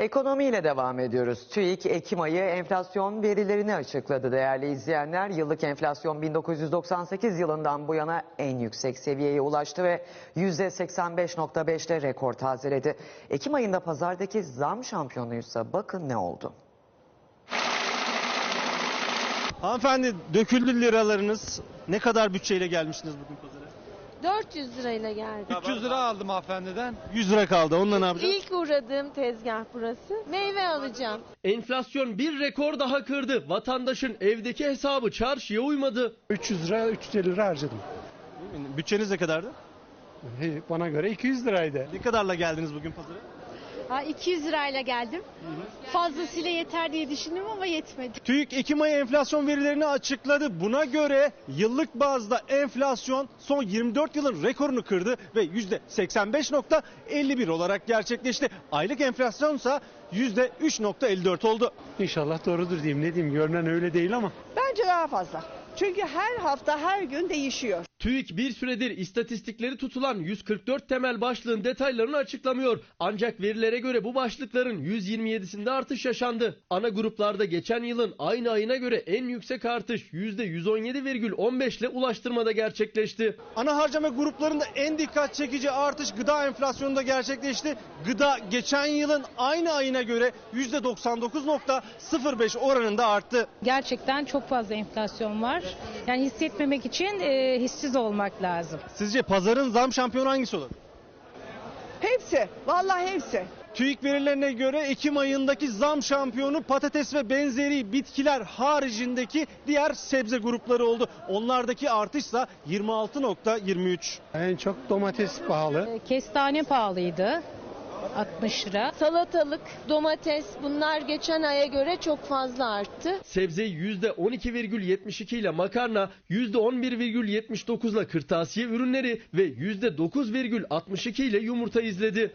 Ekonomiyle devam ediyoruz. TÜİK Ekim ayı enflasyon verilerini açıkladı değerli izleyenler. Yıllık enflasyon 1998 yılından bu yana en yüksek seviyeye ulaştı ve %85.5 ile rekor tazeledi. Ekim ayında pazardaki zam şampiyonuysa bakın ne oldu. Hanımefendi döküldü liralarınız. Ne kadar bütçeyle gelmişsiniz bugün pazara? 400 lirayla geldim. 300 lira aldım hanımefendiden. 100 lira kaldı. Onunla ne yapacağız? İlk uğradığım tezgah burası. Meyve alacağım. Enflasyon bir rekor daha kırdı. Vatandaşın evdeki hesabı çarşıya uymadı. 300 lira 350 lira harcadım. Bütçeniz ne kadardı? Hey, Bana göre 200 liraydı. Ne kadarla geldiniz bugün pazara? Ha, 200 lirayla geldim. Fazlasıyla yeter diye düşündüm ama yetmedi. TÜİK Ekim ayı enflasyon verilerini açıkladı. Buna göre yıllık bazda enflasyon son 24 yılın rekorunu kırdı ve %85.51 olarak gerçekleşti. Aylık enflasyonsa %3.54 oldu. İnşallah doğrudur diyeyim. Ne diyeyim görünen öyle değil ama. Bence daha fazla. Çünkü her hafta her gün değişiyor. TÜİK bir süredir istatistikleri tutulan 144 temel başlığın detaylarını açıklamıyor. Ancak verilere göre bu başlıkların 127'sinde artış yaşandı. Ana gruplarda geçen yılın aynı ayına göre en yüksek artış %117,15 ile ulaştırmada gerçekleşti. Ana harcama gruplarında en dikkat çekici artış gıda enflasyonunda gerçekleşti. Gıda geçen yılın aynı ayına göre %99.05 oranında arttı. Gerçekten çok fazla enflasyon var. Yani hissetmemek için e, hissiz olmak lazım. Sizce pazarın zam şampiyonu hangisi olur? Hepsi. Vallahi hepsi. TÜİK verilerine göre Ekim ayındaki zam şampiyonu patates ve benzeri bitkiler haricindeki diğer sebze grupları oldu. Onlardaki artışsa 26.23. En çok domates pahalı. E, Kestane pahalıydı. 60 lira. Salatalık, domates bunlar geçen aya göre çok fazla arttı. Sebze %12,72 ile makarna, %11,79 ile kırtasiye ürünleri ve %9,62 ile yumurta izledi.